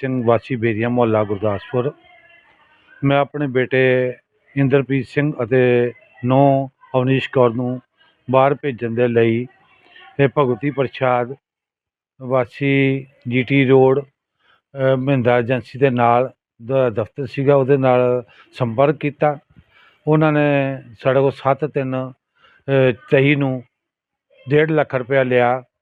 ਸਿੰਘ ਵਾਸੀ ਬੇਰੀਆ ਮੁਹੱਲਾ ਗੁਰਦਾਸਪੁਰ। ਮੈਂ ਆਪਣੇ ਬੇਟੇ ਇੰਦਰਪ੍ਰੀਤ ਸਿੰਘ ਅਤੇ ਨੌ ਅਵਨੀਸ਼ ਕੌਰ ਨੂੰ ਬਾਹਰ ਭੇਜਣ ਦੇ ਲਈ ਇਹ ਭਗਵਤੀ ਪ੍ਰਸ਼ਾਦ ਵਾਸੀ ਜੀਟੀ ਰੋਡ ਮਹਿੰਦਾ ਏਜੰਸੀ ਦੇ ਨਾਲ ਦਾ ਦਫ਼ਤਰ ਸੀਗਾ ਉਹਦੇ ਨਾਲ ਸੰਪਰਕ ਕੀਤਾ। ਉਹਨਾਂ ਨੇ ਸਾਡੇ ਕੋਲ ਸੱਤ ਤਿੰਨ ਅ, ਤੇਈ ਨੂੰ ਡੇਢ ਲੱਖ ਰੁਪਇਆ ਲਿਆ।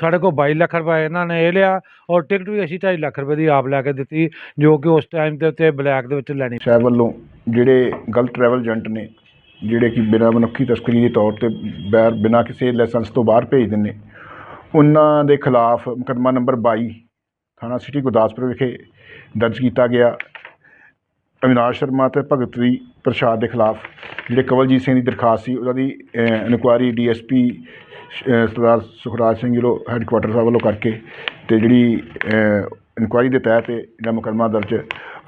ਸਾਡੇ ਕੋਲ 22 ਲੱਖ ਰੁਪਏ ਇਹਨਾਂ ਨੇ ਇਹ ਲਿਆ ਔਰ ਟਿਕਟ ਵੀ ਅਸੀਂ 2.5 ਲੱਖ ਰੁਪਏ ਦੀ ਆਪ ਲੈ ਕੇ ਦਿੱਤੀ, ਜੋ ਕਿ ਉਸ ਟਾਈਮ ਦੇ ਉੱਤੇ ਬਲੈਕ ਦੇ ਵਿੱਚ ਲੈਣੀ ਸਾਹਿਬ ਵੱਲੋਂ ਜਿਹੜੇ ਗਲਤ ਟਰੈਵਲ ਏਜੰਟ ਨੇ, ਜਿਹੜੇ ਕਿ ਬਿਨਾਂ ਮਨੁੱਖੀ ਤਸਕਰੀ ਦੇ ਤੌਰ ਤੇ ਬੈਰ ਬਿਨਾਂ ਕਿਸੇ ਲਾਇਸੈਂਸ ਤੋਂ ਬਾਹਰ ਭੇਜ ਦਿੰਦੇ, ਉਹਨਾਂ ਦੇ ਖਿਲਾਫ ਮੁਕੱਦਮਾ ਨੰਬਰ 22 ਥਾਣਾ ਸਿਟੀ ਗੁਰਦਾਸਪੁਰ ਵਿਖੇ ਦਰਜ ਕੀਤਾ ਗਿਆ। ਅਵਿਨਾਸ਼ ਸ਼ਰਮਾ ਤੇ ਭਗਤਵੀ ਪ੍ਰਸ਼ਾਦ ਦੇ ਖਿਲਾਫ ਜਿਹੜੇ ਕਵਲਜੀਤ ਸਿੰਘ ਦੀ ਦਰਖਾਸਤ ਸੀ ਉਹਨਾਂ ਦੀ ਇਨਕੁਆਰੀ ਡੀਐਸਪੀ ਸਰਦਾਰ ਸੁਖਰਾਜ ਸਿੰਘ ਜੀ ਵੱਲੋਂ ਹੈੱਡਕੁਆਟਰ ਸਾਹਿਬ ਵੱਲੋਂ ਕਰਕੇ ਤੇ ਜਿਹੜੀ ਇਨਕੁਆਰੀ ਦੇ ਤਹਿਤ ਇਹ ਜਿਹੜਾ ਮੁਕੱਦਮਾ ਦਰਜ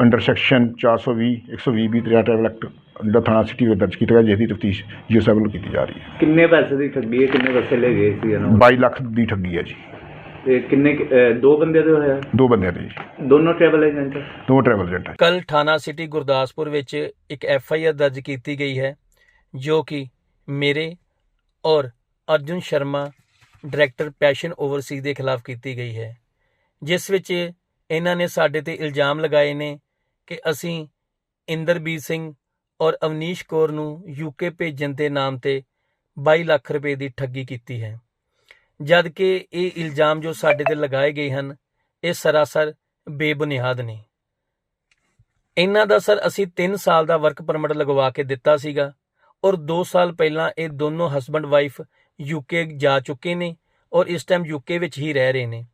ਅੰਡਰ ਸੈਕਸ਼ਨ 420 120 ਬੀ ਤੇਰਾ ਟਰੈਵਲ ਐਕਟ ਜਿਹੜਾ ਥਾਣਾ ਸਿਟੀ ਵਿੱਚ ਦਰਜ ਕੀਤਾ ਗਿਆ ਜਿਸ ਦੀ ਤਫਤੀਸ਼ ਜੀਓ ਸਾਹਿਬ ਵੱਲੋਂ ਕੀਤੀ ਜਾ ਰਹੀ ਹੈ। ਕਿੰਨੇ ਪੈਸੇ ਦੀ ਠੱਗੀ ਹੈ ਕਿੰਨੇ ਪੈਸੇ ਲੈ ਗਏ ਸੀ ਇਹਨਾਂ 22 ਲੱਖ ਦੀ ਠੱਗੀ ਹੈ ਜੀ। ਤੇ ਕਿੰਨੇ ਕੁ- ਅਹ ਦੋ ਬੰਦੇ ਦੇ ਹੋਇਆ? ਦੋ ਬੰਦਿਆਂ ਦੇ ਜੀ। ਦੋਨੋਂ ਟਰੈਵਲ ਏਜੰਟ ਦੋ ਟਰੈਵਲ ਏਜੰਟ ਹੈ ਕੱਲ ਥਾਣਾ ਸਿਟੀ ਗੁਰਦਾਸਪੁਰ ਵਿੱਚ ਇੱਕ ਐਫ ਆਈ ਆਰ ਦਰਜ ਕੀਤੀ ਗਈ ਹੈ ਜੋ ਕਿ ਮੇਰੇ ਔਰ Arjun Sharma director passion overseas ਦੇ ਖਿਲਾਫ ਕੀਤੀ ਗਈ ਹੈ ਜਿਸ ਵਿੱਚ ਇਹਨਾਂ ਨੇ ਸਾਡੇ ਤੇ ਇਲਜ਼ਾਮ ਲਗਾਏ ਨੇ ਕਿ ਅਸੀਂ ਇੰਦਰਬੀਰ ਸਿੰਘ ਔਰ ਅਵਨੀਸ਼ ਕੌਰ ਨੂੰ ਯੂਕੇ ਭੇਜਣ ਦੇ ਨਾਮ ਤੇ 22 ਲੱਖ ਰੁਪਏ ਦੀ ਠੱਗੀ ਕੀਤੀ ਹੈ। ਜਦ ਕਿ ਇਹ ਇਲਜ਼ਾਮ ਜੋ ਸਾਡੇ ਤੇ ਲਗਾਏ ਗਏ ਹਨ, ਇਹ ਸਰਾਸਰ ਬੇਬੁਨਿਆਦ ਨੇ। ਇਹਨਾਂ ਦਾ ਸਰ ਅਸੀਂ 3 ਸਾਲ ਦਾ ਵਰਕ ਪਰਮਿਟ ਲਗਵਾ ਕੇ ਦਿੱਤਾ ਸੀਗਾ ਔਰ 2 ਸਾਲ ਪਹਿਲਾਂ ਇਹ ਦੋਨੋਂ ਹਸਬੰਡ ਵਾਈਫ ਯੂਕੇ ਜਾ ਚੁੱਕੇ ਨੇ ਔਰ ਇਸ ਟਾਈਮ ਯੂਕੇ ਵਿੱਚ ਹੀ ਰਹਿ ਰਹੇ ਨੇ।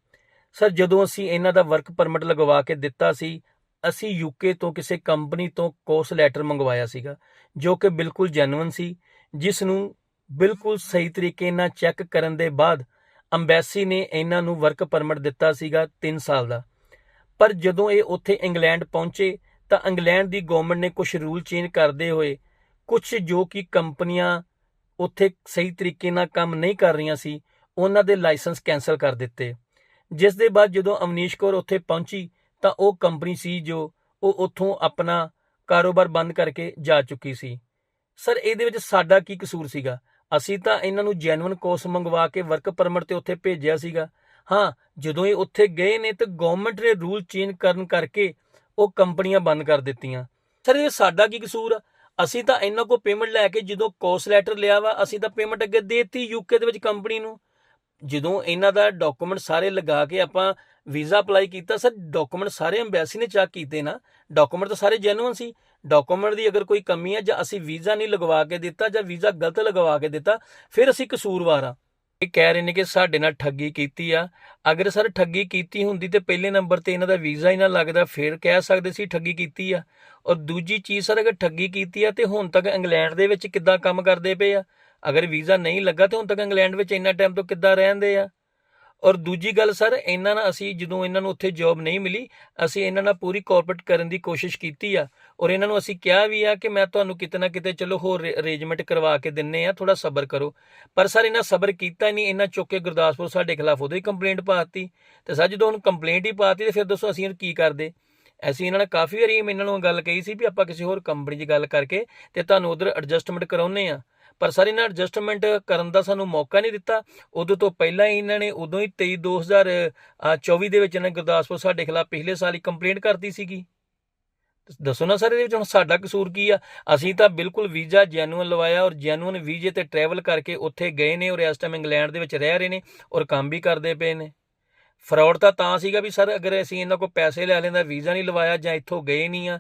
ਸਰ, ਜਦੋਂ ਅਸੀਂ ਇਹਨਾਂ ਦਾ ਵਰਕ ਪਰਮਿਟ ਲਗਵਾ ਕੇ ਦਿੱਤਾ ਸੀ, ਅਸੀਂ ਯੂਕੇ ਤੋਂ ਕਿਸੇ ਕੰਪਨੀ ਤੋਂ ਕੋਸ ਲੈਟਰ ਮੰਗਵਾਇਆ ਸੀਗਾ, ਜੋ ਕਿ ਬਿਲਕੁਲ ਜੈਨੂਇਨ ਸੀ, ਜਿਸ ਨੂੰ ਬਿਲਕੁਲ ਸਹੀ ਤਰੀਕੇ ਨਾਲ ਚੈੱਕ ਕਰਨ ਦੇ ਬਾਅਦ ਅੰਬੈਸੀ ਨੇ ਇਹਨਾਂ ਨੂੰ ਵਰਕ ਪਰਮਿਟ ਦਿੱਤਾ ਸੀਗਾ 3 ਸਾਲ ਦਾ। ਪਰ ਜਦੋਂ ਇਹ ਉੱਥੇ ਇੰਗਲੈਂਡ ਪਹੁੰਚੇ, ਤਾਂ ਇੰਗਲੈਂਡ ਦੀ ਗਵਰਨਮੈਂਟ ਨੇ ਕੁਝ ਰੂਲ ਚੇਂਜ ਕਰਦੇ ਹੋਏ ਕੁਝ ਜੋ ਕਿ ਕੰਪਨੀਆਂ ਉੱਥੇ ਸਹੀ ਤਰੀਕੇ ਨਾਲ ਕੰਮ ਨਹੀਂ ਕਰ ਰਹੀਆਂ ਸੀ, ਉਹਨਾਂ ਦੇ ਲਾਇਸੈਂਸ ਕੈਨਸਲ ਕਰ ਦਿੱਤੇ। ਜਿਸ ਦੇ ਬਾਅਦ ਜਦੋਂ ਅਵਨੀਸ਼ ਕੌਰ ਉੱਥੇ ਪਹੁੰਚੀ, ਤਾਂ ਉਹ ਕੰਪਨੀ ਸੀ ਜੋ ਉਹ ਉੱਥੋਂ ਆਪਣਾ ਕਾਰੋਬਾਰ ਬੰਦ ਕਰਕੇ ਜਾ ਚੁੱਕੀ ਸੀ। ਸਰ, ਇਹਦੇ ਵਿੱਚ ਸਾਡਾ ਕੀ ਕਸੂਰ ਸੀਗਾ? ਅਸੀਂ ਤਾਂ ਇਹਨਾਂ ਨੂੰ ਜੈਨੂਇਨ ਕੋਰਸ ਮੰਗਵਾ ਕੇ ਵਰਕ ਪਰਮਿਟ ਤੇ ਉੱਥੇ ਭੇਜਿਆ ਸੀਗਾ। ਹਾਂ, ਜਦੋਂ ਇਹ ਉੱਥੇ ਗਏ ਨੇ ਤਾਂ ਗਵਰਨਮੈਂਟ ਨੇ ਰੂਲ ਚੇਂਜ ਕਰਨ ਕਰਕੇ ਉਹ ਕੰਪਨੀਆਂ ਬੰਦ ਕਰ ਦਿੱਤੀਆਂ। ਸਰ, ਇਹ ਸਾਡਾ ਕੀ ਕਸੂਰ ਆ? ਅਸੀਂ ਤਾਂ ਇਹਨਾਂ ਕੋ ਪੇਮੈਂਟ ਲੈ ਕੇ ਜਦੋਂ ਕੋਸ ਲੈਟਰ ਲਿਆ ਵਾ, ਅਸੀਂ ਤਾਂ ਪੇਮੈਂਟ ਅੱਗੇ ਦੇਤੀ ਯੂਕੇ ਦੇ ਵਿੱਚ ਕੰਪਨੀ ਨੂੰ। ਜਦੋਂ ਇਹਨਾਂ ਦਾ ਡਾਕੂਮੈਂਟ ਸਾਰੇ ਲਗਾ ਕੇ ਆਪਾਂ ਵੀਜ਼ਾ ਅਪਲਾਈ ਕੀਤਾ, ਸਰ, ਡਾਕੂਮੈਂਟ ਸਾਰੇ ਐਮਬੈਸੀ ਨੇ ਚੈੱਕ ਕੀਤੇ ਨਾ। ਡਾਕੂਮੈਂਟ ਤਾਂ ਸਾਰੇ ਜੈਨੂਅਨ ਸੀ। ਡਾਕੂਮੈਂਟ ਦੀ ਅਗਰ ਕੋਈ ਕਮੀ ਹੈ ਜਾਂ ਅਸੀਂ ਵੀਜ਼ਾ ਨਹੀਂ ਲਗਵਾ ਕੇ ਦਿੱਤਾ ਜਾਂ ਵੀਜ਼ਾ ਗਲਤ ਲਗਵਾ ਕੇ ਦਿੱਤਾ, ਫਿਰ ਅਸੀਂ ਕਸੂਰਵਾਰ ਆ ਇਹ ਕਹਿ ਰਹੇ ਨੇ ਕਿ ਸਾਡੇ ਨਾਲ ਠੱਗੀ ਕੀਤੀ ਆ। ਅਗਰ ਸਰ ਠੱਗੀ ਕੀਤੀ ਹੁੰਦੀ ਤੇ ਪਹਿਲੇ ਨੰਬਰ ਤੇ ਇਹਨਾਂ ਦਾ ਵੀਜ਼ਾ ਹੀ ਨਾ ਲੱਗਦਾ, ਫਿਰ ਕਹਿ ਸਕਦੇ ਸੀ ਠੱਗੀ ਕੀਤੀ ਆ। ਔਰ ਦੂਜੀ ਚੀਜ਼ ਸਰ, ਅਗਰ ਠੱਗੀ ਕੀਤੀ ਆ ਤੇ ਹੁਣ ਤੱਕ ਇੰਗਲੈਂਡ ਦੇ ਵਿੱਚ ਕਿੱਦਾਂ ਕੰਮ ਕਰਦੇ ਪਏ ਆ? ਅਗਰ ਵੀਜ਼ਾ ਨਹੀਂ ਲੱਗਾ ਤੇ ਹੁਣ ਤੱਕ ਇੰਗਲੈਂਡ ਵਿੱਚ ਇੰਨਾ ਟਾਈਮ ਤੋਂ ਕਿੱਦਾਂ ਰਹਿੰਦੇ ਆ? ਔਰ ਦੂਜੀ ਗੱਲ ਸਰ, ਇਹਨਾਂ ਨਾਲ ਅਸੀਂ ਜਦੋਂ ਇਹਨਾਂ ਨੂੰ ਉੱਥੇ ਜੌਬ ਨਹੀਂ ਮਿਲੀ, ਅਸੀਂ ਇਹਨਾਂ ਨਾਲ ਪੂਰੀ ਕੋਆਪਰੇਟ ਕਰਨ ਦੀ ਕੋਸ਼ਿਸ਼ ਕੀਤੀ ਆ। ਔਰ ਇਹਨਾਂ ਨੂੰ ਅਸੀਂ ਕਿਹਾ ਵੀ ਆ ਕਿ ਮੈਂ ਤੁਹਾਨੂੰ ਕਿਤੇ ਨਾ ਕਿਤੇ ਚਲੋ ਹੋਰ ਅਰੇਂਜਮੈਂਟ ਕਰਵਾ ਕੇ ਦਿੰਨੇ ਆ ਥੋੜਾ ਸਬਰ ਕਰੋ। ਪਰ ਸਰ, ਇਹਨਾਂ ਸਬਰ ਕੀਤਾ ਨਹੀਂ, ਇਹਨਾਂ ਚੁੱਕ ਕੇ ਗੁਰਦਾਸਪੁਰ ਸਾਡੇ ਖਿਲਾਫ ਉਦੋਂ ਹੀ ਕੰਪਲੇਂਟ ਪਾਤੀ ਤੇ ਸਰ, ਜਦੋਂ ਹੁਣ ਕੰਪਲੇਂਟ ਹੀ ਪਾਤੀ ਤੇ ਫਿਰ ਦੱਸੋ ਅਸੀਂ ਕੀ ਕਰਦੇ? ਅਸੀਂ ਇਹਨਾਂ ਨਾਲ ਕਾਫੀ ਵਾਰੀ ਇਹਨਾਂ ਨੂੰ ਗੱਲ ਕਹੀ ਸੀ ਵੀ ਆਪਾਂ ਕਿਸੇ ਹੋਰ ਕੰਪਨੀ 'ਚ ਗੱਲ ਕਰਕੇ ਤੇ ਤੁਹਾਨੂੰ ਉਧਰ ਐਡਜਸਟਮੈਂਟ ਕਰਾਉਨੇ ਆ। ਪਰ ਸਰ, ਇਹਨਾਂ ਐਡਜਸਟਮੈਂਟ ਕਰਨ ਦਾ ਸਾਨੂੰ ਮੌਕਾ ਨਹੀਂ ਦਿੱਤਾ। ਉਦੋਂ ਤੋਂ ਪਹਿਲਾਂ ਹੀ ਇਹਨਾਂ ਨੇ ਉਦੋਂ ਹੀ 23 2024 ਦੇ ਵਿੱਚ ਇਹਨਾਂ ਨੇ ਗੁਰਦਾਸਪੁਰ ਸਾਡੇ ਖਿਲਾਫ ਪਿਛਲੇ ਸਾਲ ਹੀ ਕੰਪਲੇਂਟ ਕਰਤੀ ਸੀਗੀ। ਦੱਸੋ ਨਾ ਸਰ ਇਹਦੇ ਵਿੱਚ ਹੁਣ ਸਾਡਾ ਕਸੂਰ ਕੀ ਆ? ਅਸੀਂ ਤਾਂ ਬਿਲਕੁਲ ਵੀਜ਼ਾ ਜੈਨੂਅਨ ਲਵਾਇਆ ਔਰ ਜੈਨੂਅਨ ਵੀਜ਼ੇ ਤੇ ਟਰੈਵਲ ਕਰਕੇ ਉੱਥੇ ਗਏ ਨੇ ਔਰ ਇਸ ਟਾਈਮ ਇੰਗਲੈਂਡ ਦੇ ਵਿੱਚ ਰਹਿ ਰਹੇ ਨੇ ਔਰ ਕੰਮ ਵੀ ਕਰਦੇ ਪਏ ਨੇ। ਫਰਾਡ ਤਾਂ ਤਾਂ ਸੀਗਾ ਵੀ ਸਰ, ਅਗਰ ਅਸੀਂ ਇਹਨਾਂ ਕੋਲ ਪੈਸੇ ਲੈ ਲੈਂਦਾ, ਵੀਜ਼ਾ ਨਹੀਂ ਲਵਾਇਆ ਜਾਂ ਇੱਥੋਂ ਗਏ ਨਹੀਂ ਆ